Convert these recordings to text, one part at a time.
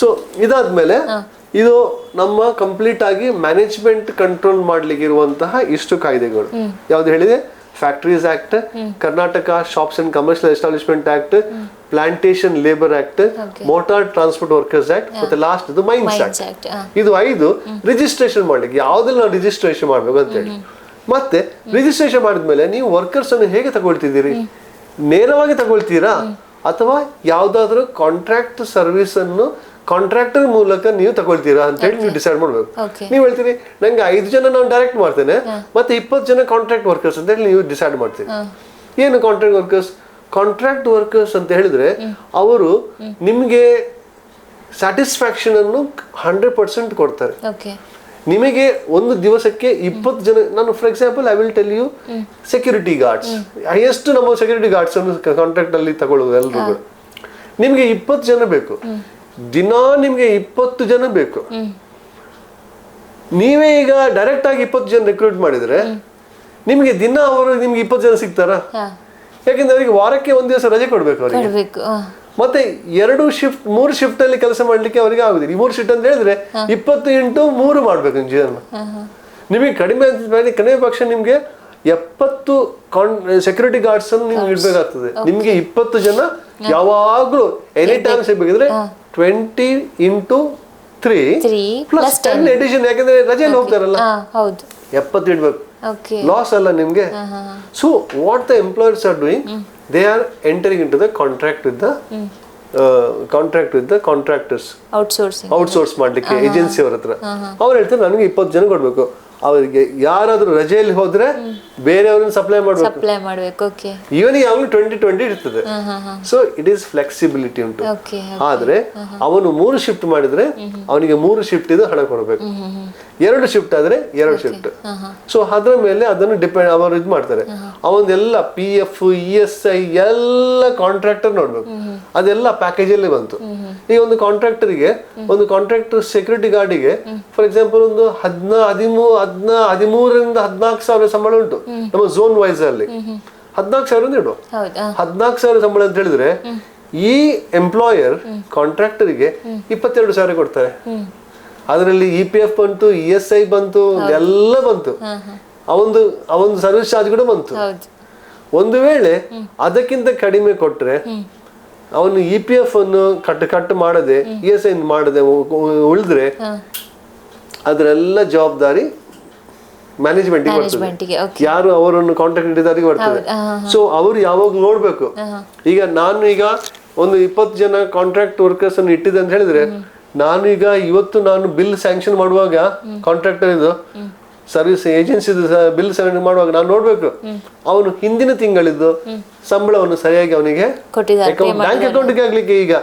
So ಇದಾದ್ಮೇಲೆ ಇದು ನಮ್ಮ ಕಂಪ್ಲೀಟ್ ಆಗಿ ಮ್ಯಾನೇಜ್ಮೆಂಟ್ ಕಂಟ್ರೋಲ್ ಮಾಡ್ಲಿಕ್ಕೆ ಇರುವಂತಹ ಇಷ್ಟು ಕಾಯ್ದೆಗಳು. ಯಾವ್ದು ಹೇಳಿದೆ? Factories act Karnataka shops and commercial establishment act plantation labour act motor transport workers act ಮತ್ತೆ ಲಾಸ್ಟ್ ಇದು ಮೈನ್ಸ್ ಆಕ್ಟ್ ಆಕ್ಟ್ ಇದು ಐದು ರಿಜಿಸ್ಟ್ರೇಷನ್ ಮಾಡ್ಲಿಕ್ಕೆ. ಯಾವ್ದ್ರಲ್ಲಿ ನಾವು ರಿಜಿಸ್ಟ್ರೇಷನ್ ಮಾಡ್ಬೇಕು ಅಂತ ಹೇಳಿ. ಮತ್ತೆ ರಿಜಿಸ್ಟ್ರೇಷನ್ ಮಾಡಿದ್ಮೇಲೆ ನೀವು ವರ್ಕರ್ಸ್ ಅನ್ನು ಹೇಗೆ ತಗೊಳ್ತಿದ್ದೀರಿ? ನೇರವಾಗಿ ತಗೊಳ್ತೀರಾ? ಅಥವಾ ಯಾವ್ದಾದ್ರು ಕಾಂಟ್ರಾಕ್ಟ್ ಸರ್ವಿಸ್ ಅನ್ನು ಕಾಂಟ್ರಾಕ್ಟರ್ ಮೂಲಕ ನೀವು ತಗೊಳ್ತೀರಾ ಅಂತ ಹೇಳಿ ನೀವು ಡಿಸೈಡ್ ಮಾಡ್ಬೇಕು. ನೀವು ಹೇಳ್ತೀರಿ ನಂಗೆ ಐದು ಜನ ನಾನು ಡೈರೆಕ್ಟ್ ಮಾಡ್ತೇನೆ ಮತ್ತೆ ಇಪ್ಪತ್ತು ಜನ ಕಾಂಟ್ರಾಕ್ಟ್ ವರ್ಕರ್ಸ್ ಅಂತ ಹೇಳಿ ನೀವು ಡಿಸೈಡ್ ಮಾಡ್ತೀರಿ. ಏನು ಕಾಂಟ್ರಾಕ್ಟ್ ವರ್ಕರ್ಸ್ ಕಾಂಟ್ರಾಕ್ಟ್ ವರ್ಕರ್ಸ್ ಅಂತ ಹೇಳಿದ್ರೆ ಅವರು ನಿಮಗೆ ಸ್ಯಾಟಿಸ್ಫ್ಯಾಕ್ಷನ್ ಅನ್ನು ಹಂಡ್ರೆಡ್ ಪರ್ಸೆಂಟ್ ಕೊಡ್ತಾರೆ. ನಿಮಗೆ ಒಂದು ದಿವಸಕ್ಕೆ ಇಪ್ಪತ್ತು ಜನ ನಾನು for example I will tell you security guards highest ನಮ್ಮ ಸೆಕ್ಯೂರಿಟಿ ಗಾರ್ಡ್ಸ್ ಅನ್ನು ಕಾಂಟ್ರಾಕ್ಟ್ ಅಲ್ಲಿ ತಗೊಳ್ಳೋದು ಎಲ್ಲರೂ ಕೂಡ ನಿಮಗೆ ಇಪ್ಪತ್ತು ಜನ ಬೇಕು. ದಿನಾ ನಿಮ್ಗೆ ಇಪ್ಪತ್ತು ಜನ ಬೇಕು. ನೀವೇ ಈಗ ಡೈರೆಕ್ಟ್ ಆಗಿ ಇಪ್ಪತ್ತು ಜನ ರಿಕ್ರೂಟ್ ಮಾಡಿದ್ರೆ ನಿಮ್ಗೆ ದಿನ ಅವರು ನಿಮ್ಗೆ ಇಪ್ಪತ್ತು ಜನ ಸಿಗ್ತಾರಾ? ಯಾಕಂದ್ರೆ ಅವರಿಗೆ ವಾರಕ್ಕೆ ಒಂದ್ ದಿವಸ ರಜೆ ಕೊಡ್ಬೇಕು ಅವರಿಗೆ. ಮತ್ತೆ ಎರಡು ಶಿಫ್ಟ್ ಮೂರು ಶಿಫ್ಟ್ ಅಲ್ಲಿ ಕೆಲಸ ಮಾಡ್ಲಿಕ್ಕೆ ಅವರಿಗೆ ಆಗುದಿಲ್ಲ. ಈ ಮೂರು ಶಿಫ್ಟ್ ಅಂತ ಹೇಳಿದ್ರೆ ಇಪ್ಪತ್ತು ಇಂಟು ಮೂರು ಮಾಡ್ಬೇಕು ನಿಮ್ ಜೀವನ. ನಿಮಗೆ ಕಡಿಮೆ ಕಡಿಮೆ ಪಕ್ಷ ನಿಮ್ಗೆ ಎಪ್ಪತ್ತು ಸೆಕ್ಯೂರಿಟಿ ಗಾರ್ಡ್ಸ್ ಅನ್ನು ನೀವು ಇಡ್ಬೇಕಾಗ್ತದೆ. ನಿಮ್ಗೆ ಇಪ್ಪತ್ತು ಜನ ಯಾವಾಗ್ಲೂ any time ಸಿಗ್ಬೇಕಿದ್ರೆ twenty into three plus ten addition ಯಾಕಂದ್ರೆ ರಜೆಯಲ್ಲಿ ಹೋಗ್ತಾರಲ್ಲ? ಹೌದು. ಎಪ್ಪತ್ತು ಇಡ್ಬೇಕು ಲಾಸ್ ಅಲ್ಲ ನಿಮ್ಗೆ? So what the employers are doing they are entering into the contract with the contract with the contractors outsourcing outsource ಮಾಡ್ಲಿಕ್ಕೆ ಏಜೆನ್ಸಿ ಅವ್ರ ಹತ್ರ. ಅವ್ರು ಹೇಳ್ತಾರೆ ನನಗೆ ಇಪ್ಪತ್ತು ಜನ ಕೊಡ್ಬೇಕು. ಅವರಿಗೆ ಯಾರಾದ್ರೂ ರಜೆಯಲ್ಲಿ ಹೋದ್ರೆ ಬೇರೆಯವ್ರನ್ನ ಸಪ್ಲೈ ಮಾಡಬೇಕು. ಸಪ್ಲೈ ಮಾಡಬೇಕು ಓಕೆ ಯಾವಾಗಲೂ ಟ್ವೆಂಟಿ ಟ್ವೆಂಟಿ ಇರ್ತದೆ. ಸೊ ಇಟ್ ಈಸ್ ಫ್ಲೆಕ್ಸಿಬಿಲಿಟಿ ಉಂಟು. ಆದ್ರೆ ಅವನು ಮೂರು ಶಿಫ್ಟ್ ಮಾಡಿದ್ರೆ ಅವನಿಗೆ ಮೂರು ಶಿಫ್ಟ್ ಇದು ಹಣ ಕೊಡಬೇಕು. ಎರಡು ಶಿಫ್ಟ್ ಆದ್ರೆ ಎರಡು ಶಿಫ್ಟ್ ಸೊ ಅದ್ರ ಮೇಲೆ ಅದನ್ನು ಡಿಪೆಂಡ್ ಅವರು ಇದು ಮಾಡ್ತಾರೆ ಅವನ್ನೆಲ್ಲ P F E S I ಎಲ್ಲ ಕಾಂಟ್ರಾಕ್ಟರ್ ನೋಡ್ಬೇಕು. ಅದೆಲ್ಲ ಪ್ಯಾಕೇಜ್ ಅಲ್ಲಿ ಬಂತು. ಈಗ ಒಂದು ಕಾಂಟ್ರಾಕ್ಟರ್ಗೆ ಒಂದು ಕಾಂಟ್ರಾಕ್ಟರ್ ಸೆಕ್ಯೂರಿಟಿ ಗಾರ್ಡಿಗೆ ಫಾರ್ ಎಕ್ಸಾಂಪಲ್ ಒಂದು ಹದಿನಾ ಹದಿಮೂರು ಹದಿನಾ ಹದಿಮೂರರಿಂದ ಹದಿನಾಲ್ಕು ಸಾವಿರ ಸಂಬಳ ಉಂಟು ನಮ್ಮ ಝೋನ್ ವೈಸ್ ಅಲ್ಲಿ. ಹದಿನಾಲ್ಕು ಸಾವಿರ ಇಡುವ ಹೌದಾ ಹದಿನಾಲ್ಕು ಸಾವಿರ ಸಂಬಳ ಅಂತ ಹೇಳಿದ್ರೆ ಈ ಎಂಪ್ಲಾಯರ್ ಕಾಂಟ್ರಾಕ್ಟರ್ಗೆ ಇಪ್ಪತ್ತೆರಡು ಸಾವಿರ ಕೊಡ್ತಾರೆ. ಅದರಲ್ಲಿ ಇ ಪಿ ಎಫ್ ಬಂತು ಇ ಎಸ್ ಐ ಬಂತು ಎಲ್ಲ ಬಂತು. ಅವೊಂದು ಅವೊಂದು ಸರ್ವಿಸ್ ಚಾರ್ಜ್ ಕೂಡ ಬಂತು. ಒಂದು ವೇಳೆ ಅದಕ್ಕಿಂತ ಕಡಿಮೆ ಕೊಟ್ರೆ ಅವನು ಇ ಪಿ ಎಫ್ ಅನ್ನು ಕಟ್ ಕಟ್ ಮಾಡದೆ ಇ ಎಸ್ ಐ ಮಾಡದೆ ಉಳಿದ್ರೆ ಅದರೆಲ್ಲ ಜವಾಬ್ದಾರಿ ಮ್ಯಾನೇಜ್ಮೆಂಟ್ ಬರ್ತದೆ. ಯಾರು ಅವರನ್ನು ಕಾಂಟ್ರಾಕ್ಟ್ ಹಿಡಿದಾರಿಗೆ ಬರ್ತದೆ. ಸೊ ಅವರು ಯಾವಾಗ ನೋಡ್ಬೇಕು. ಈಗ ನಾನು ಈಗ ಒಂದು ಇಪ್ಪತ್ತು ಜನ ಕಾಂಟ್ರಾಕ್ಟ್ ವರ್ಕರ್ಸ್ ಅನ್ನು ಇಟ್ಟಿದೆ ಅಂತ ಹೇಳಿದ್ರೆ ನಾನು ಈಗ ಇವತ್ತು ನಾನು ಬಿಲ್ ಸ್ಯಾಂಕ್ಷನ್ ಮಾಡುವಾಗ ಕಾಂಟ್ರಾಕ್ಟರ್ ಇದು ಸರ್ವಿಸ್ ಏಜೆನ್ಸಿ ಬಿಲ್ ಸಬ್ಮಿಟ್ ಮಾಡುವಾಗ ನಾನು ನೋಡ್ಬೇಕು. ಅವನು ಹಿಂದಿನ ತಿಂಗಳಿದ್ದು ಸಂಬಳವನ್ನು ಸರಿಯಾಗಿ ಅವನಿಗೆ ಬ್ಯಾಂಕ್ ಅಕೌಂಟ್ಗೆ ಹಾಕ್ಲಿಕ್ಕೆ ಈಗ.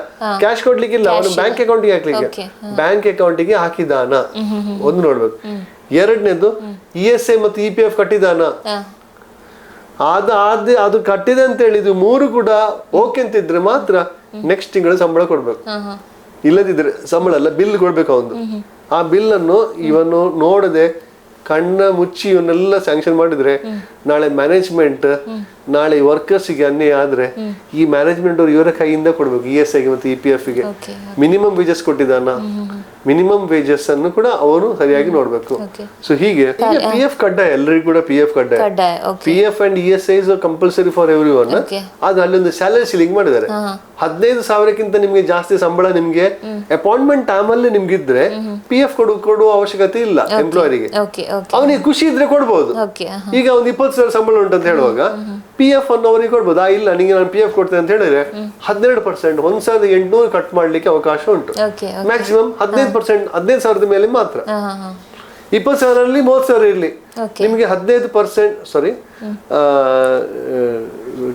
ಕ್ಯಾಶ್ ಕೊಡ್ಲಿಕ್ಕೆ ಇಲ್ಲ ಅವನು ಬ್ಯಾಂಕ್ ಅಕೌಂಟ್ಗೆ ಹಾಕ್ಲಿಕ್ಕೆ. ಬ್ಯಾಂಕ್ ಅಕೌಂಟ್ಗೆ ಹಾಕಿದಾನ. ಒಂದು ನೋಡ್ಬೇಕು. ಎರಡನೇದು ಇ ಎಸ್ ಐ ಮತ್ತು ಇ ಪಿ ಎಫ್ ಕಟ್ಟಿದಾನ. ಅದು ಅದು ಅದು ಕಟ್ಟಿದೆ ಅಂತ ಹೇಳಿದ್ವಿ ಮೂರು ಕೂಡ ಓಕೆ ಅಂತಿದ್ರೆ ಮಾತ್ರ ನೆಕ್ಸ್ಟ್ ತಿಂಗಳು ಸಂಬಳ ಕೊಡ್ಬೇಕು. ಇಲ್ಲದಿದ್ರೆ ಸಂಬಳ ಅಲ್ಲ ಬಿಲ್ ಕೊಡ್ಬೇಕು ಅವನು ಆ ಬಿಲ್ ಅನ್ನು ಇವನು ನೋಡದೆ ಕಣ್ಣ ಮುಚ್ಚಿ ಇವನ್ನೆಲ್ಲ ಸ್ಯಾಂಕ್ಷನ್ ಮಾಡಿದ್ರೆ ನಾಳೆ ಮ್ಯಾನೇಜ್ಮೆಂಟ್ ನಾಳೆ ವರ್ಕರ್ಸ್ಗೆ ಅನ್ಯಾಯ ಆದ್ರೆ ಈ ಮ್ಯಾನೇಜ್ಮೆಂಟ್ ಅವ್ರು ಇವರ ಕೈಯಿಂದ ಕೊಡ್ಬೇಕು ಇ ಎಸ್ ಐಗೆ ಮತ್ತೆ ಇ ಪಿ ಎಫ್ಗೆ. ಮಿನಿಮಮ್ ವೇಜಸ್ ಕೊಟ್ಟಿದ್ದಾನ. ಮಿನಿಮಮ್ ವೇಜಸ್ ಅನ್ನು ಕೂಡ ಅವರು ಸರಿಯಾಗಿ ನೋಡಬೇಕು. ಸೊ ಹೀಗೆ ಪಿ ಎಫ್ ಕಡ್ಡಾಯ ಎಲ್ಲರಿಗೂ ಕೂಡ ಪಿ ಎಫ್ ಕಡ್ಡಾಯ. P F and E S I is compulsory for everyone ಆದ್ರೆ ಆದ್ರೆ ಅಲ್ಲೊಂದು ಸ್ಯಾಲರಿ ಸೀಲಿಂಗ್ ಮಾಡಿದ್ದಾರೆ. ಹದಿನೈದು ಸಾವಿರಕ್ಕಿಂತ ನಿಮಗೆ ಜಾಸ್ತಿ ಸಂಬಳ ನಿಮಗೆ ಅಪಾಯಿಂಟ್ಮೆಂಟ್ ಟೈಮ್ ಅಲ್ಲಿ ನಿಮ್ಗೆ ಇದ್ರೆ ಪಿ ಎಫ್ ಕೊಡು ಕೊಡುವ ಅವಶ್ಯಕತೆ ಇಲ್ಲ ಎಂಪ್ಲಾಯರಿಗೆ ಅವನಿಗೆ ಖುಷಿ ಇದ್ರೆ ಕೊಡ್ಬೋದು. ಓಕೆ ಈಗ ಒಂದು ಇಪ್ಪತ್ತು ಸಾವಿರ ಸಂಬಳ ಉಂಟು ಅಂತ ಹೇಳುವಾಗ ಪಿ ಎಫ್ ಅನ್ನು ಅವರಿಗೆ ಕೊಡ್ಬೋದು. ಆ ಇಲ್ಲ ನಿಮಗೆ ನಾನು ಪಿ ಎಫ್ ಕೊಡ್ತೇನೆ ಅಂತ ಹೇಳಿದ್ರೆ ಹದಿನೆರಡು ಪರ್ಸೆಂಟ್ ಒಂದ್ ಸಾವಿರದ ಎಂಟುನೂರು ಕಟ್ ಮಾಡ್ಲಿಕ್ಕೆ ಅವಕಾಶ ಉಂಟು. ಮ್ಯಾಕ್ಸಿಮಮ್ ಹದಿನೈದು ಪರ್ಸೆಂಟ್ ಹದಿನೈದು ಸಾವಿರದ ಮೇಲೆ ಮಾತ್ರ. ಇಪ್ಪತ್ತು ಸಾವಿರಲ್ಲಿ ಮೂವತ್ತು ಸಾವಿರ ಇರಲಿ. ನಿಮಗೆ ಹದಿನೈದು ಪರ್ಸೆಂಟ್ ಸಾರಿ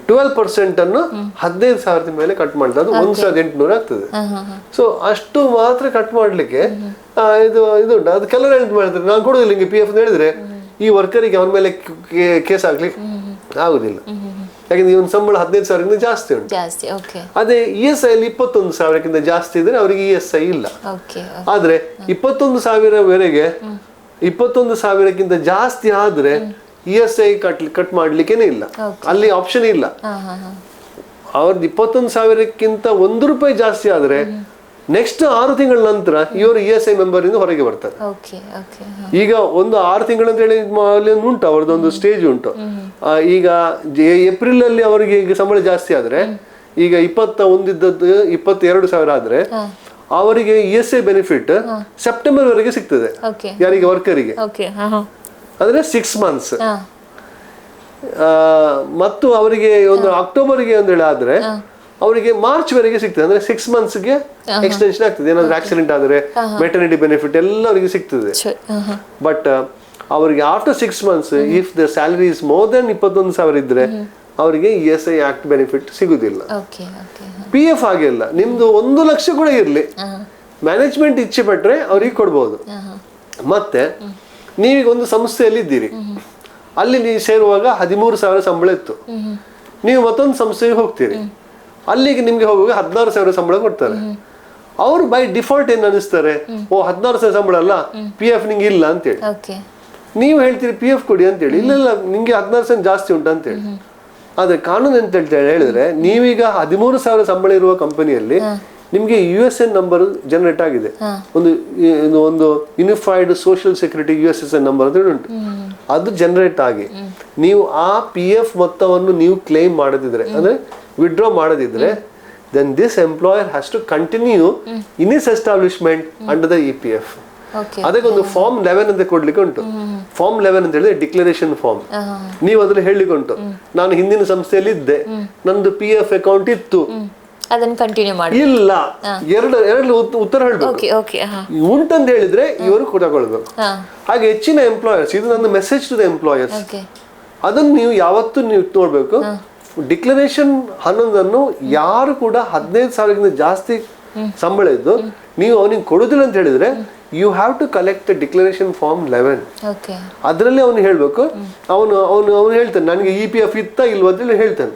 ಟ್ವೆಲ್ ಪರ್ಸೆಂಟ್ ಅನ್ನು ಹದಿನೈದು ಸಾವಿರದ ಮೇಲೆ ಕಟ್ ಮಾಡಿದ್ರೆ ಅದು ಒಂದ್ ಸಾವಿರದ ಎಂಟುನೂರು ಆಗ್ತದೆ. ಸೊ ಅಷ್ಟು ಮಾತ್ರ ಕಟ್ ಮಾಡ್ಲಿಕ್ಕೆ ಇದು ಇದು ಅದು ಕೆಲವರು ಎಂತ ಮಾಡಿದ್ರೆ. ನಾನು ಕೊಡೋದಿಲ್ಲ ಹಿಂಗೆ ಪಿ ಎಫ್ ಹೇಳಿದ್ರೆ ಈ ವರ್ಕರಿಗೆ ಅವನ ಮೇಲೆ ಕೇಸ್ ಹಾಕ್ಲಿಕ್ಕೆ ಆಗುದಿಲ್ಲ. ಯಾಕಂದ್ರೆ ಇವನ್ ಸಂಬಳ ಹದಿನೈದು ಸಾವಿರಕ್ಕಿಂತ ಜಾಸ್ತಿ ಉಂಟು. ಅದೇ ಇ ಎಸ್ ಐ ಅಲ್ಲಿ ಇಪ್ಪತ್ತೊಂದು ಸಾವಿರಕ್ಕಿಂತ ಜಾಸ್ತಿ ಇದ್ರೆ ಅವರಿಗೆ ಇ ಎಸ್ ಐ ಇಲ್ಲ. ಆದ್ರೆ ಇಪ್ಪತ್ತೊಂದು ಸಾವಿರವರೆಗೆ ಇಪ್ಪತ್ತೊಂದು ಸಾವಿರಕ್ಕಿಂತ ಜಾಸ್ತಿ ಆದ್ರೆ E S I cut cut ಮಾಡ್ಲಿಕ್ಕೇನೆ ಇಲ್ಲ. ಅಲ್ಲಿ ಆಪ್ಷನ್ ಇಲ್ಲ. ಅವ್ರದ್ದು ಇಪ್ಪತ್ತೊಂದು ಸಾವಿರಕ್ಕಿಂತ ಒಂದು ರೂಪಾಯಿ ಜಾಸ್ತಿ ಆದ್ರೆ ನೆಕ್ಸ್ಟ್ ಆರು ತಿಂಗಳ ನಂತರ ಇವರು ಇ ಎಸ್ ಐ ಮೆಂಬರ್ ಇಂದ ಹೊರಗೆ ಬರ್ತಾರೆ. ಈಗ ಒಂದು ಆರು ತಿಂಗಳು ಅಂತ ಹೇಳಿ ಇದ್ ಅಲ್ಲಿ ಒಂದು ಉಂಟು ಅವ್ರದ್ದೊಂದು ಸ್ಟೇಜ್ ಉಂಟು. ಈಗ ಏಪ್ರಿಲ್ ಅಲ್ಲಿ ಅವರಿಗೆ ಈಗ ಸಂಬಳ ಜಾಸ್ತಿ ಆದ್ರೆ ಈಗ ಇಪ್ಪತ್ತ ಒಂದಿದ್ದದ್ದು ಇಪ್ಪತ್ತೆರಡು ಸಾವಿರ ಆದ್ರೆ ಅವರಿಗೆ E S I benefit September ವರೆಗೆ ಸಿಗ್ತದೆ. ಯಾರಿಗೆ ವರ್ಕರಿಗೆ ಅಂದ್ರೆ ಸಿಕ್ಸ್ ಮಂತ್ಸ್ ಮತ್ತು ಅವರಿಗೆ ಒಂದು ಅಕ್ಟೋಬರ್ಗೆ ಒಂದು ಹೇಳಿ ಆದ್ರೆ ಅವರಿಗೆ ಮಾರ್ಚ್ ವರೆಗೆ ಸಿಗ್ತದೆ. ಅಂದ್ರೆ ಸಿಕ್ಸ್ ಮಂತ್ಸ್ಗೆ ಎಕ್ಸ್ಟೆನ್ಷನ್ ಆಗ್ತದೆ. ಏನಾದ್ರೂ ಆಕ್ಸಿಡೆಂಟ್ ಆದ್ರೆ ಮೆಟರ್ನಿಟಿ ಬೆನಿಫಿಟ್ ಎಲ್ಲ ಅವರಿಗೆ ಸಿಗ್ತದೆ. ಬಟ್ ಅವರಿಗೆ after six months if the salary is more than ಇಪ್ಪತ್ತೊಂದು ಸಾವಿರ ಇದ್ರೆ ಅವರಿಗೆ E S I act benefit ಸಿಗುದಿಲ್ಲ. ಪಿ ಎಫ್ ಆಗಿಲ್ಲ ಇಲ್ಲ ನಿಮ್ದು ಒಂದು ಲಕ್ಷ ಕೂಡ ಇರಲಿ. ಮ್ಯಾನೇಜ್ಮೆಂಟ್ ಇಚ್ಛೆ ಪಟ್ಟರೆ ಅವ್ರಿಗೆ ಕೊಡ್ಬೋದು. ಮತ್ತೆ ನೀವೀಗ ಒಂದು ಸಂಸ್ಥೆಯಲ್ಲಿ ಇದ್ದೀರಿ. ಅಲ್ಲಿ ನೀವು ಸೇರುವಾಗ ಹದಿಮೂರು ಸಾವಿರ ಸಂಬಳ ಇತ್ತು. ನೀವು ಮತ್ತೊಂದು ಸಂಸ್ಥೆಗೆ ಹೋಗ್ತೀರಿ. ಅಲ್ಲಿಗೆ ನಿಮ್ಗೆ ಹೋಗುವಾಗ ಹದಿನಾರು ಸಾವಿರ ಸಂಬಳ ಕೊಡ್ತಾರೆ. ಅವರು ಬೈ ಡಿಫಾಲ್ಟ್ ಏನ್ ಅನಿಸ್ತಾರೆ ಓ ಹದಿನಾರು ಸಾವಿರ ಸಂಬಳ ಅಲ್ಲ ಪಿ ಎಫ್ ನಿಂಗೆ ಇಲ್ಲ ಅಂತೇಳಿ. ನೀವು ಹೇಳ್ತೀರಿ ಪಿ ಎಫ್ ಕೊಡಿ ಅಂತೇಳಿ. ಇಲ್ಲ ಇಲ್ಲ ನಿಂಗೆ ಹದಿನಾರು ಸಾವಿರ ಜಾಸ್ತಿ ಉಂಟು ಅಂತೇಳಿ. ಆದ್ರೆ ಕಾನೂನು ಅಂತ ಹೇಳ್ತಾ- ಹೇಳಿದ್ರೆ ನೀವೀಗ ಹದಿಮೂರು ಸಾವಿರ ಸಂಬಳ ಇರುವ ಕಂಪನಿಯಲ್ಲಿ ನಿಮ್ಗೆ U S N number generate ಆಗಿದೆ. ಒಂದು ಒಂದು unified social security U S S N number ಅಂತ ಹೇಳಿ ಉಂಟು ಅದು ಜನರೇಟ್ ಆಗಿ ನೀವು ಆ ಪಿ ಎಫ್ ಮೊತ್ತವನ್ನು ನೀವು ಕ್ಲೇಮ್ ಮಾಡದಿದ್ರೆ ಅಂದ್ರೆ ವಿಡ್ರಾ ಮಾಡದಿದ್ರೆ then this employer has to continue in his establishment under the E P F ಅದಕ್ಕೊಂದು ಅದಕ್ಕೆ ಒಂದು ಫಾರ್ಮ್ ಲೆವೆನ್ ಅಂತ ಕೊಡ್ಲಿಕ್ಕೆ ಉಂಟು. ಫಾರ್ಮ್ ಲೆವೆನ್ ಅಂತ ಹೇಳಿದ್ರೆ ಡಿಕ್ಲರೇಷನ್ ಫಾರ್ಮ್ ನೀವು ಅದ್ರಲ್ಲಿ ಹೇಳಲಿಕ್ಕೆ ಉಂಟು ನಾನು ಹಿಂದಿನ ಸಂಸ್ಥೆಯಲ್ಲಿ ಇದ್ದೆ. ನಂದು ಪಿ ಎಫ್ ಅಕೌಂಟ್ ಇತ್ತು. ಅದನ್ನು ಕಂಟಿನ್ಯೂ ಮಾಡಿ. ಇಲ್ಲ. ಎರಡು ಎರಡು ಉತ್- ಉತ್ತರ ಹೇಳ್ಬೇಕು. ಉಂಟಂತ ಹೇಳಿದ್ರೆ ಇವರು ಕೂಡ ಕೊಡ್ಬೇಕು ಹಾಗೆ ಹೆಚ್ಚಿನ ಎಂಪ್ಲಾಯರ್ಸ್ ಇದು ನನ್ನ ಮೆಸೇಜ್ ಟು ದ ಎಂಪ್ಲಾಯರ್ಸ್ ಅದನ್ನು ನೀವು ಯಾವತ್ತೂ ನೀವು ನೋಡ್ಬೇಕು. ಡಿಕ್ಲರೇಷನ್ ಹನ್ನೊಂದನ್ನು ಯಾರು ಕೂಡ ಹದಿನೈದು ಸಾವಿರಕ್ಕಿಂತ ಜಾಸ್ತಿ ಸಂಬಳ ಇದ್ದು ನೀವು ಅವನಿಗೆ ಕೊಡೋದಿಲ್ಲ ಅಂತ ಹೇಳಿದ್ರೆ you have to collect declaration form eleven ಅದರಲ್ಲಿ ಅವನು ಹೇಳ್ಬೇಕು ಅವನು ಅವನು ಅವನು ಹೇಳ್ತಾನೆ ನನಗೆ ಇ ಪಿ ಎಫ್ ಇತ್ತ ಇಲ್ವಾ? ಅಂತ ಹೇಳ್ತಾನೆ.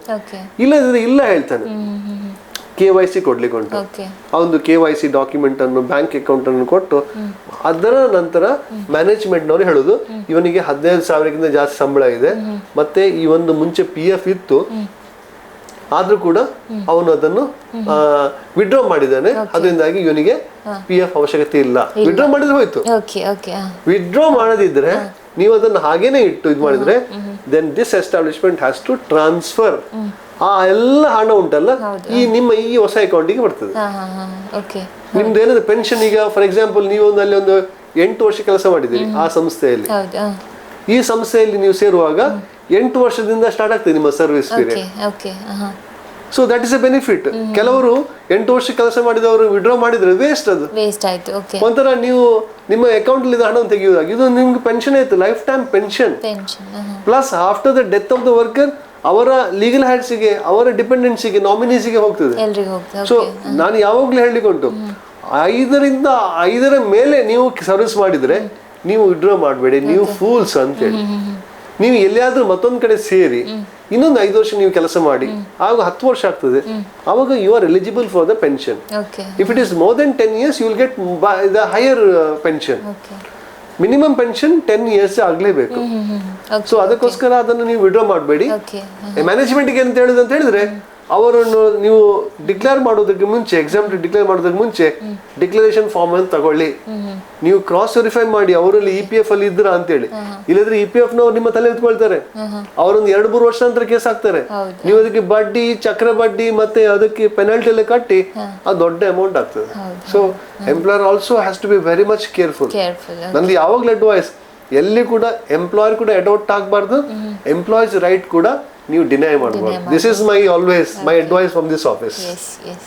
ಇಲ್ಲದಿದ್ರೆ ಇಲ್ಲ ಹೇಳ್ತಾನೆ. ಕೆ ವೈ ಸಿ ಕೊಡ್ಲಿಕ್ಕೆ ಉಂಟು. ಒಂದು ಕೆ ವೈ ಸಿ ಡಾಕ್ಯುಮೆಂಟ್ ಅನ್ನು ಬ್ಯಾಂಕ್ ಅಕೌಂಟ್ ಅನ್ನು ಕೊಟ್ಟು ಅದರ ನಂತರ ಮ್ಯಾನೇಜ್ಮೆಂಟ್ ನವರು ಹೇಳುದು ಇವನಿಗೆ ಹದಿನೈದು ಸಾವಿರಕ್ಕಿಂತ ಜಾಸ್ತಿ ಸಂಬಳ ಇದೆ. ಮತ್ತೆ ಈ ಒಂದು ಮುಂಚೆ ಪಿ ಎಫ್ ಇತ್ತು. ಆದ್ರೂ ಕೂಡ ಅವನು ಅದನ್ನು ವಿಡ್ರಾ ಮಾಡಿದ್ದಾನೆ. ಅದರಿಂದಾಗಿ ಇವನಿಗೆ ಪಿ ಎಫ್ ಅವಶ್ಯಕತೆ ಇಲ್ಲ. ವಿಡ್ರಾ ಮಾಡಿದ್ರೆ ಹೋಯ್ತು. ವಿಡ್ರಾ ಮಾಡದಿದ್ರೆ ನೀವು ಅದನ್ನು ಹಾಗೇನೆ ಇಟ್ಟು ಇದು ಮಾಡಿದ್ರೆ then this establishment has to transfer ಆ ಎಲ್ಲ ಹಣ ಉಂಟಲ್ಲ? ಈ ನಿಮ್ಮ ಈ ಹೊಸ ಅಕೌಂಟಿಗೆ ಬರ್ತದೆ. ಓಕೆ ನಿಮ್ದು ಏನಾದ್ರು ಪೆನ್ಷನ್ ಈಗ ಫಾರ್ ಎಕ್ಸಾಂಪಲ್ ನೀವು ಒಂದು ಅಲ್ಲಿ ಒಂದು ಎಂಟು ವರ್ಷ ಕೆಲಸ ಮಾಡಿದ್ದೀರಿ ಆ ಸಂಸ್ಥೆಯಲ್ಲಿ. ಈ ಸಂಸ್ಥೆಯಲ್ಲಿ ನೀವು ಸೇರುವಾಗ ಎಂಟು ವರ್ಷದಿಂದ ಸ್ಟಾರ್ಟ್ ಆಗ್ತದೆ ನಿಮ್ಮ service period so that is a benefit ಕೆಲವರು ಎಂಟು ವರ್ಷ ಕೆಲಸ ಮಾಡಿದವರು ವಿಡ್ರಾ ಮಾಡಿದ್ರೆ ವೇಸ್ಟ್ ಅದು. ವೇಸ್ಟ್ ಆಯ್ತು ಒಂಥರ ನೀವು ನಿಮ್ಮ ಅಕೌಂಟ್ ಅಲ್ಲಿ ಹಣವನ್ನು ತೆಗೆಯುವಾಗ ಇದು ನಿಮ್ಗೆ ಪೆನ್ಷನ್ ಆಯ್ತು life time pension plus after the death of the worker ಅವರ ಲೀಗಲ್ ಹ್ಯಾಂಡ್ಸಿಗೆ ಅವರ ಡಿಪೆಂಡೆನ್ಸಿಗೆ ನಾಮಿನೀಸಿಗೆ ಹೋಗ್ತದೆ. ಸೊ ನಾನು ಯಾವಾಗ್ಲೂ ಹೇಳಿಕೊಂಡು ಐದರಿಂದ ಐದರ ಮೇಲೆ ನೀವು ಸರ್ವಿಸ್ ಮಾಡಿದ್ರೆ ನೀವು ವಿಡ್ರಾ ಮಾಡಬೇಡಿ ನೀವು ಫೂಲ್ಸ್ ಅಂತೇಳಿ. ನೀವು ಎಲ್ಲಿಯಾದ್ರೂ ಮತ್ತೊಂದು ಕಡೆ ಸೇರಿ ಇನ್ನೊಂದು ಐದು ವರ್ಷ ನೀವು ಕೆಲಸ ಮಾಡಿ ಆಗ ಹತ್ತು ವರ್ಷ ಆಗ್ತದೆ. ಆವಾಗ you are eligible for the pension if it is more than ten years you will get the higher pension minimum pension ten years ಆಗ್ಲೇಬೇಕು so ಅದಕ್ಕೋಸ್ಕರ ಅದನ್ನು ನೀವು ವಿಡ್ರಾ ಮಾಡಬೇಡಿ. ಓಕೆ ಮ್ಯಾನೇಜ್ಮೆಂಟ್ಗೆ ಅಂತ ಹೇಳಿದ್ರೆ ಅವರನ್ನು ನೀವು ಡಿಕ್ಲೇರ್ ಮಾಡೋದಕ್ಕೆ ಮುಂಚೆ ಎಕ್ಸಾಮ್ ಡಿಕ್ಲೇರ್ ಮಾಡೋದಕ್ಕೆ ಮುಂಚೆ ಡಿಕ್ಲರೇಷನ್ ಫಾರ್ಮ್ ಅನ್ನು ತಗೊಳ್ಳಿ. ನೀವು ಕ್ರಾಸ್ ವೆರಿಫೈ ಮಾಡಿ ಅವರಲ್ಲಿ ಇ ಪಿ ಎಫ್ ಅಲ್ಲಿ ಇದ್ರ ಅಂತೇಳಿ. ಇಲ್ಲದ್ರೆ ಇ ಪಿ ಎಫ್ ನವ್ರು ನಿಮ್ಮ ತಲೆ ಎತ್ಕೊಳ್ತಾರೆ. ಅವರೊಂದು ಎರಡು ಮೂರು ವರ್ಷ ನಂತರ ಕೇಸ್ ಹಾಕ್ತಾರೆ. ನೀವು ಅದಕ್ಕೆ ಬಡ್ಡಿ ಚಕ್ರ ಬಡ್ಡಿ ಮತ್ತೆ ಅದಕ್ಕೆ ಪೆನಾಲ್ಟಿ ಎಲ್ಲ ಕಟ್ಟಿ ಅದು ದೊಡ್ಡ ಅಮೌಂಟ್ ಆಗ್ತದೆ. So employer also has to be very much careful careful ನಂದು ಯಾವಾಗಲೂ ಅಡ್ವೈಸ್ ಎಲ್ಲಿ ಕೂಡ ಎಂಪ್ಲಾಯರ್ ಕೂಡ ಅಡಾಪ್ಟ್ ಆಗಬಾರ್ದು ಎಂಪ್ಲಾಯೀಸ್ ರೈಟ್ ಕೂಡ ನೀವು ಡಿನೈ ಮಾಡಬಾರ್ದು this is my always my advice from this office S S